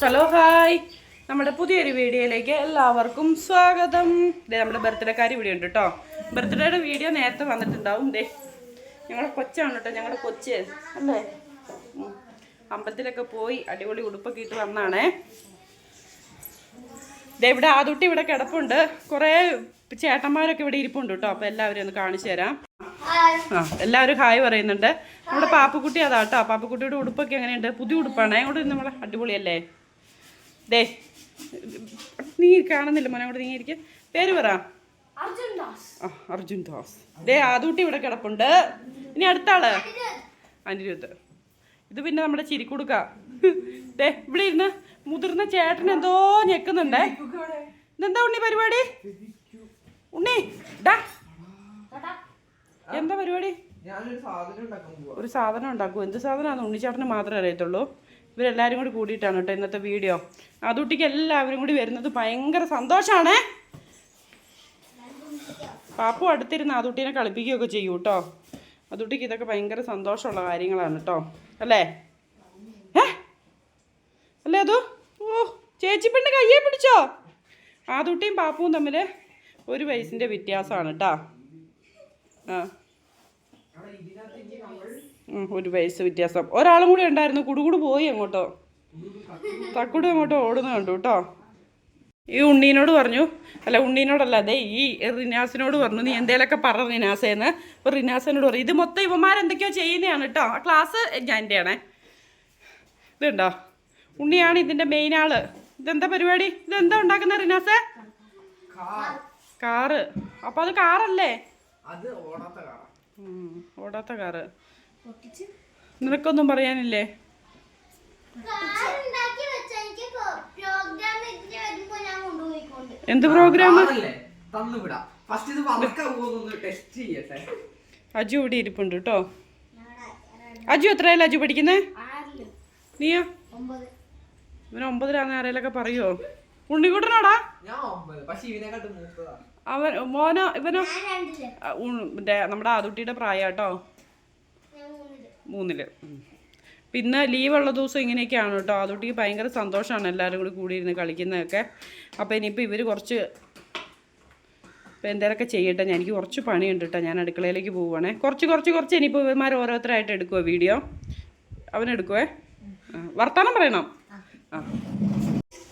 Hello hi. നമ്മുടെ പുതിയൊരു വീഡിയോയിലേക്ക് എല്ലാവർക്കും സ്വാഗതം. ഇതേ നമ്മുടെ ബർത്ത്ഡേക്കാർ ഇവിടെ ഉണ്ട് കേട്ടോ ബർത്ത്ഡേയുടെ വീഡിയോ നേരത്തെ വന്നിട്ടുണ്ടാവും. ദേ ഞങ്ങളുടെ കൊച്ചാണ് കേട്ടോ ഞങ്ങളുടെ കൊച്ച്. അല്ലേ. അമ്പലത്തിലൊക്കെ പോയി അടിപൊളി ഉടുപ്പൊക്കെ ഇട്ട് വന്നാണേ. ദേ ഇവിടെ ആദുട്ടി ഇവിടെ കിടപ്പുണ്ട്. കുറേ ചേട്ടന്മാരൊക്കെ ഇവിടെ ഇരിപ്പുണ്ട് കേട്ടോ അപ്പോൾ എല്ലാവരും ഒന്ന് കാണിച്ചു തരാം. ആ എല്ലാവരും ഹായ് പറയുന്നുണ്ട്. നമ്മുടെ പാപ്പക്കുട്ടി അതാ കേട്ടോ പാപ്പക്കുട്ടിയുടെ ഉടുപ്പൊക്കെ എങ്ങനെയുണ്ട്? പുതിയ ഉടുപ്പാണ്. അങ്ങോട്ട് നമ്മളെ അടിപൊളിയല്ലേ? ദേ. നീ കാണുന്നില്ല മോനെ കൂടെ നീ ഇരിക്കുക പേര് പറ. ആ അർജുൻ ദാസ്. ദേ ആദൂട്ടി ഇവിടെ കിടപ്പുണ്ട്. ഇനി അടുത്ത ആൾ? അനിരുദ്ധ്. ഇത് പിന്നെ നമ്മുടെ ചിരിക്കുടുക്ക. ദേ ഇവിടെ ഇരുന്ന് മുതിർന്ന ചേട്ടൻ എന്തോ ഞെക്കുന്നുണ്ടേ. ഇതെന്താ ഉണ്ണി പരിപാടി? ഉണ്ണി ഡാ. എന്താ പരിപാടി? ഞാനൊരു സാധനം ഉണ്ടാക്കാൻ പോവാ. ഒരു സാധനം ഉണ്ടാക്കും. എന്ത് സാധനമാണ് ഉണ്ണിച്ചേട്ടന് മാത്രമേ അറിയത്തുള്ളൂ. ഇവരെല്ലാവരും കൂടി കൂടിയിട്ടാണ് കേട്ടോ ഇന്നത്തെ വീഡിയോ. അതുട്ടിക്ക് എല്ലാവരും കൂടി വരുന്നത് ഭയങ്കര സന്തോഷമാണ് പാപ്പു അടുത്തിരുന്ന് അതുട്ടീനെ കളിപ്പിക്കുകയൊക്കെ ചെയ്യൂ കേട്ടോ. അതുട്ടിക്ക് ഇതൊക്കെ ഭയങ്കര സന്തോഷമുള്ള കാര്യങ്ങളാണ് കേട്ടോ. അല്ലേ? ഏ? അല്ലേ അതു? ഓ ചേച്ചി പെണ്ണ് കയ്യെ പിടിച്ചോ? ആദുട്ടിയും പാപ്പുവും തമ്മിൽ ഒരു വയസ്സിന്റെ വ്യത്യാസമാണ് കേട്ടോ. ആ. ഒരു വയസ്സ് വ്യത്യാസം. ഒരാളും കൂടി ഉണ്ടായിരുന്നു. കുടുകൂടു പോയി അങ്ങോട്ടോ. തക്കുടു അങ്ങോട്ടോ ഓടുന്നു കണ്ടു കേട്ടോ. ഈ ഉണ്ണീനോട് പറഞ്ഞു. അല്ല ഉണ്ണീനോടല്ല അതെ ഈ റിനാസിനോട് പറഞ്ഞു. നീ എന്തേലൊക്കെ പറ റിനാസേന്ന്. അപ്പോൾ റിനാസിനോട് പറഞ്ഞു ഇത് മൊത്തം ഇവന്മാരെന്തൊക്കെയോ ചെയ്യുന്നതാണ് കേട്ടോ. ആ ക്ലാസ് ഞാൻ എന്റെയാണേ ഇതുണ്ടോ? ഉണ്ണിയാണ് ഇതിന്റെ മെയിൻ ആൾ. ഇതെന്താ പരിപാടി? ഇതെന്താ ഉണ്ടാക്കുന്ന റിനാസേ? കാറ്. അപ്പോൾ അത് കാറല്ലേ? ഓടാത്ത കാറ്. നിനക്കൊന്നും പറയാനില്ലേ? എന്ത് പ്രോഗ്രാം കാറല്ലേ തന്നു വിടാം. ഫസ്റ്റ് ഇത് വറക്കാൻ പോകുന്നൊന്ന് ടെസ്റ്റ് ചെയ്യട്ടെ. അജു ഇവിടെ ഇരിപ്പുണ്ട് കേട്ടോ. അജു എത്രയല്ല അജു പഠിക്കുന്നേ? നീയോ? ഒമ്പത്. ഇവന് ഒമ്പതിലാന്ന് ആരേലൊക്കെ പറയുമോ ഉണ്ണിക്കുട്ടനോടാ? ഞാൻ ഒമ്പത്. പക്ഷെ ഇതിനെക്കാട്ട് മൂത്തതാ. അവൻ മോനോ ഇവനോ? നമ്മുടെ ആദുട്ടിയുടെ പ്രായം കേട്ടോ. ഉം. പിന്നെ ലീവുള്ള ദിവസം ഇങ്ങനെയൊക്കെയാണ് കേട്ടോ. അതുകൊണ്ട് ഭയങ്കര സന്തോഷമാണ് എല്ലാവരും കൂടി കൂടിയിരുന്ന് കളിക്കുന്നതൊക്കെ. അപ്പോൾ ഇനിയിപ്പോൾ ഇവർ കുറച്ച് ഇപ്പോൾ എന്തേലൊക്കെ ചെയ്യട്ടെ. ഞാൻ എനിക്ക് കുറച്ച് പണിയുണ്ട് കേട്ടോ. ഞാൻ അടുക്കളയിലേക്ക് പോവുകയാണേ കുറച്ച് കുറച്ച് കുറച്ച് ഇനിയിപ്പോൾ ഇവന്മാർ ഓരോരുത്തരായിട്ട് എടുക്കുമോ വീഡിയോ? അവനെടുക്കുവേ വർത്തമാനം വർത്താനം പറയണം? ആ.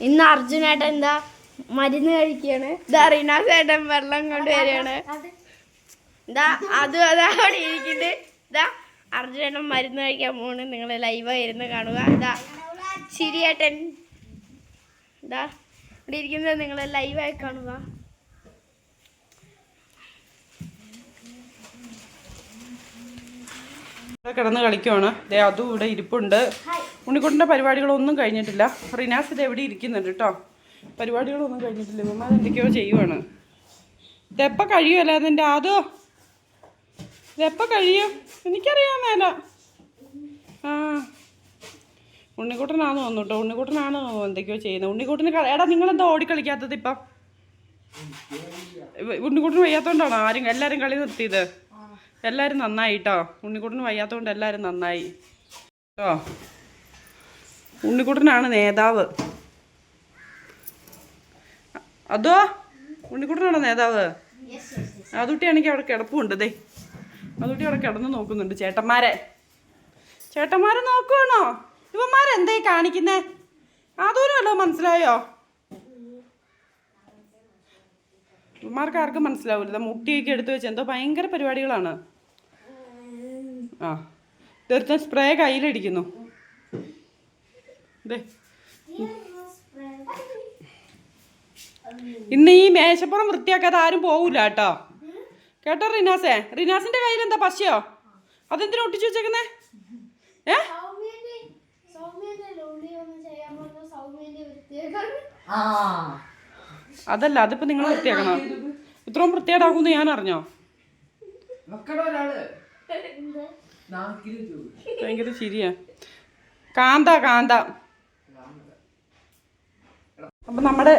ഇന്ന് അർജുനായിട്ട് എന്താ മരുന്ന് കഴിക്കാണ്? ഇതാ റിനാസ് ചേട്ടൻ വെള്ളം കൊണ്ടുവരികയാണ് ഇതാ അതും അതാ അവിടെ ഇരിക്കുന്നുണ്ട്. ഇതാ അർജുനേട്ടൻ മരുന്ന് കഴിക്കാൻ പോണ്. നിങ്ങൾ ലൈവായി ഇരുന്ന് കാണുക. ഇതാ ശരിയേട്ടൻ. ഇതാ ഇവിടെ ഇരിക്കുന്നത് നിങ്ങൾ ലൈവായി കാണുക. കിടന്ന് കളിക്കുവാണ്. ദേ അതും ഇവിടെ ഇരിപ്പുണ്ട്. ഉണ്ണിക്കുട്ടിന്റെ പരിപാടികളൊന്നും കഴിഞ്ഞിട്ടില്ല. റിനാസ് ഇത് എവിടെ ഇരിക്കുന്നുണ്ട് കേട്ടോ പരിപാടികളൊന്നും കഴിഞ്ഞിട്ടില്ല. ഇവന്മാർ എന്തൊക്കെയോ ചെയ്യുവാണ് ഇതെപ്പോൾ കഴിയുമല്ല അതിന്റെ? അതോ ഇതെപ്പോൾ കഴിയും? എനിക്കറിയാൻ മേല. ആ. ഉണ്ണിക്കുട്ടനാന്ന് തോന്നുന്നു കേട്ടോ ഉണ്ണിക്കുട്ടനാണ് എന്തൊക്കെയോ ചെയ്യുന്നത്. ഉണ്ണിക്കുട്ടന് എടാ നിങ്ങളെന്താ ഓടിക്കളിക്കാത്തത് ഇപ്പം? ഉണ്ണിക്കൂട്ടിന് വയ്യാത്തോണ്ടാണോ ആരും എല്ലാവരും കളി നിർത്തിയത്? എല്ലാവരും നന്നായി കേട്ടോ ഉണ്ണിക്കുട്ടന് വയ്യാത്തോണ്ട് എല്ലാവരും നന്നായി. കേട്ടോ ഉണ്ണിക്കുട്ടനാണ് നേതാവ്. അതോ? ഉണ്ണിക്കുട്ടനാണോ നേതാവ്? അതുട്ടിയാണെങ്കിൽ അവിടെ കിടപ്പുണ്ട്. ദേ. അതുട്ടി അവിടെ കിടന്ന് നോക്കുന്നുണ്ട് ചേട്ടന്മാരെ. ചേട്ടന്മാരെ നോക്കുവാണോ? ഇവന്മാരെന്തായി കാണിക്കുന്നേ? അതൊരു മനസ്സിലായോ? ഇവന്മാർക്ക് ആർക്കും മനസ്സിലാവില്ല ദാ മുട്ടിയൊക്കെ എടുത്തു വെച്ച് എന്തോ ഭയങ്കര പരിപാടികളാണ്. ആ തീർച്ചയായും സ്പ്രേ കയ്യിലടിക്കുന്നു. ഇന്ന് ഈ മേശപ്പുറം വൃത്തിയാക്കാതെ ആരും പോകൂല കേട്ടോ. കേട്ടോ റിനാസേ? റിനാസിന്റെ കയ്യിൽ എന്താ പശയോ? അതെന്തിനാ ഒട്ടിച്ചു വെച്ചേക്കുന്നേ? ഏ? അതല്ല അതിപ്പോ നിങ്ങൾ വൃത്തിയാക്കണം? ഇത്രയും വൃത്തിയേടാക്കുമെന്ന് ഞാൻ അറിഞ്ഞോ ഭയങ്കര ശരിയാ കാന്ത കാന്ത. അപ്പൊ നമ്മുടെ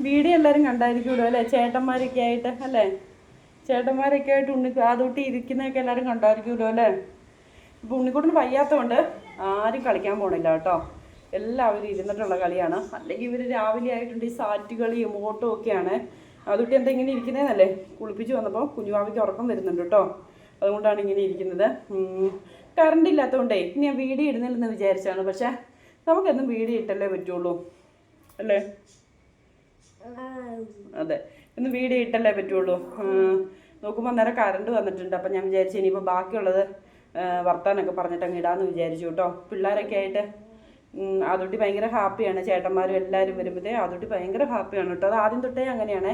വീഡിയോ എല്ലാരും കണ്ടായിരിക്കുമല്ലോ അല്ലെ? ചേട്ടന്മാരൊക്കെ ആയിട്ട് അല്ലേ? ചേട്ടന്മാരൊക്കെ ആയിട്ട് ഉണ്ണി കാതൂട്ടി ഇരിക്കുന്നതൊക്കെ എല്ലാവരും കണ്ടായിരിക്കുമല്ലോ അല്ലേ? ഇപ്പം ഉണ്ണിക്കുട്ടന് വയ്യാത്തതുകൊണ്ട് ആരും കളിക്കാൻ പോണില്ല കേട്ടോ. എല്ലാവരും ഇരുന്നിട്ടുള്ള കളിയാണ്. അല്ലെങ്കിൽ ഇവർ രാവിലെ ആയിട്ടുണ്ട് ഈ സാറ്റ് കളിയും ഓട്ടവും ഒക്കെയാണ്. അതുകൊണ്ട് എന്താ ഇങ്ങനെ ഇരിക്കുന്നതെന്നല്ലേ കുളിപ്പിച്ച് വന്നപ്പോൾ കുഞ്ഞുവാവിക്ക് ഉറക്കം വരുന്നുണ്ട് കേട്ടോ. അതുകൊണ്ടാണ് ഇങ്ങനെ ഇരിക്കുന്നത്. കറണ്ട് ഇല്ലാത്തതുകൊണ്ടേ ഇനി ഞാൻ വീഡിയോ ഇടുന്നില്ലെന്ന് വിചാരിച്ചാണ് പക്ഷേ നമുക്കെന്നും വീഡിയോ ഇട്ടല്ലേ പറ്റുള്ളൂ. അല്ലേ? അതെ. ഇന്ന് വീഡിയോ ഇട്ടല്ലേ പറ്റുള്ളൂ. നോക്കുമ്പോൾ അന്നേരം കറണ്ട് വന്നിട്ടുണ്ട്. അപ്പം ഞാൻ വിചാരിച്ചു ഇനിയിപ്പോൾ ബാക്കിയുള്ളത് വർത്താനൊക്കെ പറഞ്ഞിട്ട് അങ്ങ് ഇടാമെന്ന് വിചാരിച്ചു കേട്ടോ. പിള്ളേരൊക്കെ ആയിട്ട് അതുട്ടി ഭയങ്കര ഹാപ്പിയാണ്. ചേട്ടന്മാരും എല്ലാവരും വരുമ്പോഴേ അതുട്ടി ഭയങ്കര ഹാപ്പിയാണ് കേട്ടോ. അത് ആദ്യം തൊട്ടേ അങ്ങനെയാണ്.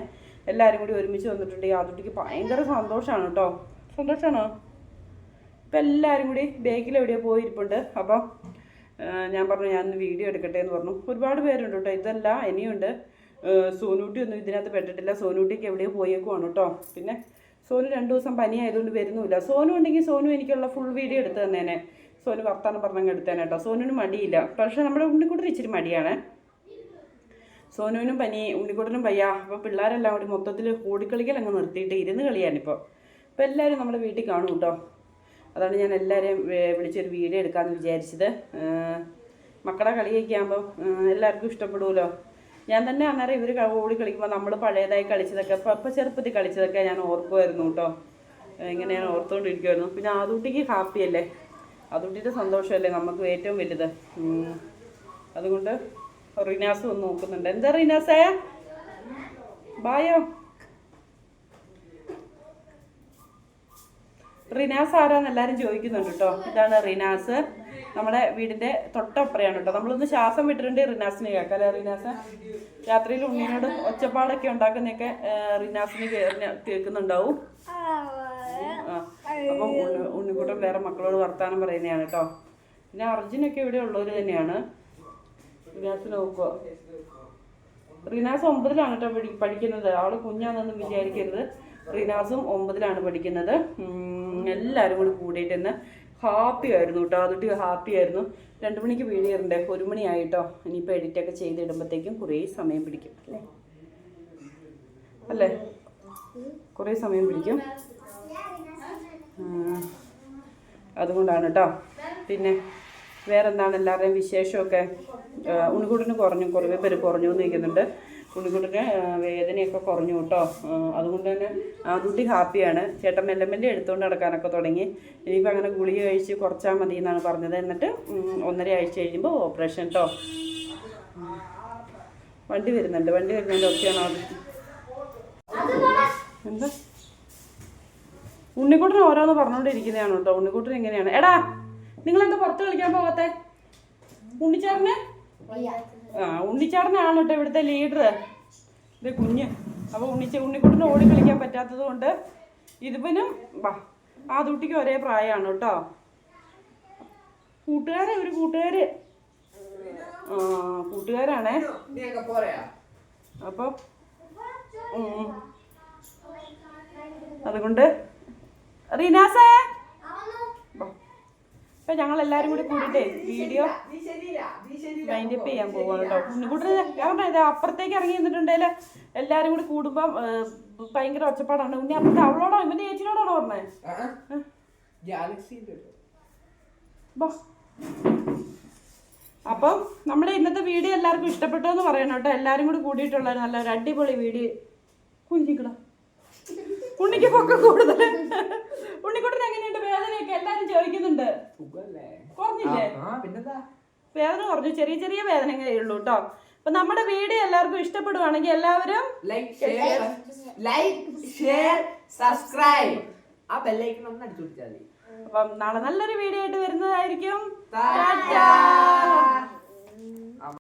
എല്ലാവരും കൂടി ഒരുമിച്ച് വന്നിട്ടുണ്ടെങ്കിൽ അതുട്ടിക്ക് ഭയങ്കര സന്തോഷമാണ് കേട്ടോ. സന്തോഷമാണോ ഇപ്പം എല്ലാവരും കൂടി ബേക്കിൽ എവിടെയോ പോയിരിപ്പുണ്ട്. അപ്പം ആ, ഞാൻ പറഞ്ഞു ഞാൻ വീഡിയോ എടുക്കട്ടെ എന്ന് പറഞ്ഞു. ഒരുപാട് പേരുണ്ട് കേട്ടോ. ഇതല്ല ഇനിയുണ്ട്. സോനൂട്ടി ഒന്നും ഇതിനകത്ത് പെട്ടിട്ടില്ല. സോനൂട്ടിക്ക് എവിടെയോ പോയേക്കുവാണ് കേട്ടോ. പിന്നെ സോനു രണ്ട് ദിവസം പനിയായതുകൊണ്ട് വരുന്നുമില്ല. സോനു ഉണ്ടെങ്കിൽ സോനു എനിക്കുള്ള ഫുൾ വീഡിയോ എടുത്തു തന്നേനെ. സോനു വർത്താനം പറഞ്ഞങ്ങ് എടുത്തേനെ കേട്ടോ. സോനുവിന് മടിയില്ല. പക്ഷേ നമ്മുടെ ഉണ്ണിക്കുട്ടൻ ഇച്ചിരി മടിയാണ്. സോനുവിനും പനി ഉണ്ണിക്കുട്ടനും പയ്യ. അപ്പോൾ പിള്ളേരെല്ലാം കൂടി മൊത്തത്തിൽ ഓടിക്കളിക്കൽ അങ്ങ് നിർത്തിയിട്ട് ഇരുന്ന് കളിയാണിപ്പോൾ. അപ്പോൾ എല്ലാവരും നമ്മുടെ വീട്ടിൽ കാണും കേട്ടോ. അതാണ് ഞാൻ എല്ലാവരെയും വിളിച്ചൊരു വീഡിയോ എടുക്കാമെന്ന് വിചാരിച്ചത്. മക്കളെ കളിയൊക്കെ ആകുമ്പോൾ എല്ലാവർക്കും ഇഷ്ടപ്പെടുമല്ലോ. ഞാൻ തന്നെ അന്നേരം ഇവർ ഓടി കളിക്കുമ്പോൾ നമ്മൾ പഴയതായി കളിച്ചതൊക്കെ ഇപ്പം ഇപ്പം ചെറുപ്പത്തിൽ കളിച്ചതൊക്കെ ഞാൻ ഓർക്കുമായിരുന്നു കേട്ടോ. ഇങ്ങനെ ഞാൻ ഓർത്തുകൊണ്ടിരിക്കുമായിരുന്നു പിന്നെ ആദൂട്ടിക്ക് ഹാപ്പിയല്ലേ ആദൂട്ടിയുടെ സന്തോഷമല്ലേ നമുക്ക് ഏറ്റവും വലുത്. അതുകൊണ്ട് റിനാസ് ഒന്ന് നോക്കുന്നുണ്ട്. എന്താ റിനാസേ? ബായോ? റിനാസ് ആരാന്ന് എല്ലാവരും ചോദിക്കുന്നുണ്ട് കേട്ടോ ഇതാണ് റിനാസ്. നമ്മുടെ വീടിന്റെ തൊട്ടപ്പുറയാണ് കേട്ടോ നമ്മളൊന്ന് ശ്വാസം വിട്ടിട്ടുണ്ട് റിനാസിന് കേൾക്കാം അല്ലേ റിനാസ് രാത്രിയിൽ ഉണ്ണിനോട് ഒച്ചപ്പാടൊക്കെ ഉണ്ടാക്കുന്നൊക്കെ റിനാസിന് കേൾക്കുന്നുണ്ടാവും. അപ്പം ഉണ്ണി ഉണ്ണിക്കുട്ടൻ വേറെ മക്കളോട് വർത്താനം പറയുന്നതാണ് കേട്ടോ പിന്നെ അർജുനൊക്കെ ഇവിടെ ഉള്ളവർ തന്നെയാണ്. റിനാസ് നോക്കുക റിനാസ് ഒമ്പതിലാണ് കേട്ടോ പഠി പഠിക്കുന്നത്. അവൾ കുഞ്ഞാന്നൊന്നും വിചാരിക്കരുത്. റിനാസും ഒമ്പതിലാണ് പഠിക്കുന്നത്. എല്ലാവരും കൂടി കൂടിയിട്ട് ഇന്ന് ഹാപ്പി ആയിരുന്നു കേട്ടോ അതുട്ടി ഹാപ്പി ആയിരുന്നു. രണ്ട് മണിക്ക് വീഴുന്നുണ്ട് ഒരു മണിയായിട്ടോ ഇനിയിപ്പോൾ എഡിറ്റൊക്കെ ചെയ്തിടുമ്പോഴത്തേക്കും കുറേ സമയം പിടിക്കും. അല്ലേ? അല്ലേ? കുറേ സമയം പിടിക്കും. അതുകൊണ്ടാണ് കേട്ടോ പിന്നെ വേറെന്താണ് എല്ലാവരുടെയും വിശേഷമൊക്കെ? ഉണികുടിന് കുറഞ്ഞു കുറേ പേര് കുറഞ്ഞു നിൽക്കുന്നുണ്ട് ഉണികുടിന് വേദനയൊക്കെ കുറഞ്ഞു കേട്ടോ. അതുകൊണ്ട് തന്നെ ആദ്യട്ടി ഹാപ്പിയാണ്. ചേട്ടൻ മെല്ലെ മെല്ലെ എടുത്തുകൊണ്ട് നടക്കാനൊക്കെ തുടങ്ങി. ഇനിയിപ്പോൾ അങ്ങനെ ഗുളിക കഴിച്ച് കുറച്ചാൽ മതി എന്നാണ് പറഞ്ഞത്. എന്നിട്ട് ഒന്നര ആഴ്ച കഴിയുമ്പോൾ ഓപ്പറേഷൻ കേട്ടോ വണ്ടി വരുന്നുണ്ട്. വണ്ടി വരുന്നുണ്ട് ഒക്കെയാണോ എന്താ? ഉണ്ണിക്കുട്ടൻ ഓരോന്ന് പറഞ്ഞുകൊണ്ടിരിക്കുന്നതാണ് കേട്ടോ. ഉണ്ണിക്കുട്ടൻ എങ്ങനെയാണ്? എടാ! നിങ്ങളെന്താ പുറത്ത് കളിക്കാൻ പോകാത്തെ ഉണ്ണിച്ചാറിന് ആ ഉണ്ണിച്ചാറിനാണ് കേട്ടോ ഇവിടുത്തെ ലീഡർ ഇത് കുഞ്ഞ്. അപ്പോൾ ഉണ്ണിച്ച ഉണ്ണിക്കുട്ടിന് ഓടി കളിക്കാൻ പറ്റാത്തത് കൊണ്ട് ഇതിപ്പനും വാ ആ കുട്ടിക്ക് ഒരേ പ്രായമാണ് കേട്ടോ. കൂട്ടുകാരെ ഒരു കൂട്ടുകാര്. ആ കൂട്ടുകാരാണേ. അപ്പൊ അതുകൊണ്ട് റീനാസേ? ഇപ്പൊ ഞങ്ങൾ എല്ലാരും കൂടി കൂടിയിട്ടേ വീഡിയോ വൈൻഡ് അപ്പ് ചെയ്യാൻ പോവാണ് കേട്ടോ കാരണം ഇത് അപ്പുറത്തേക്ക് ഇറങ്ങി നിന്നിട്ടുണ്ടെങ്കിൽ എല്ലാരും കൂടി കൂടുമ്പം ഭയങ്കര ഒച്ചപ്പാടാണ്. ഉണ്ണി അപ്പുറത്തെ അവളോടോ ഇവന്റെ ചേച്ചിനോടാണോ പറഞ്ഞേ. അപ്പം നമ്മുടെ ഇന്നത്തെ വീഡിയോ എല്ലാവർക്കും ഇഷ്ടപ്പെട്ടു എന്ന് പറയണം കേട്ടോ എല്ലാവരും കൂടി കൂടിയിട്ടുള്ള നല്ല ഒരു അടിപൊളി വീഡിയോ. കുഞ്ഞിക്കട. ഉണ്ണിക്ക് പൊക്കം കൂടുതൽ ഉണ്ണിക്കുട്ടൻ എങ്ങനെയുണ്ട്? വേദനയൊക്കെ? എല്ലാരും ചോദിക്കുന്നുണ്ട്. കുറഞ്ഞില്ലേ? വേദന കുറഞ്ഞു. ചെറിയ ചെറിയ വേദനകളേ ഉള്ളൂ കേട്ടോ അപ്പൊ നമ്മുടെ വീഡിയോ എല്ലാവർക്കും ഇഷ്ടപ്പെടുവാണെങ്കിൽ എല്ലാവരും ലൈക്ക് ഷെയർ സബ്സ്ക്രൈബ് ആ ബെല്ലൈക്കൺ ഒന്ന് അടിച്ചു പിടിച്ചാൽ മതി. അപ്പം നാളെ നല്ലൊരു വീഡിയോ ആയിട്ട് വരുന്നതായിരിക്കും.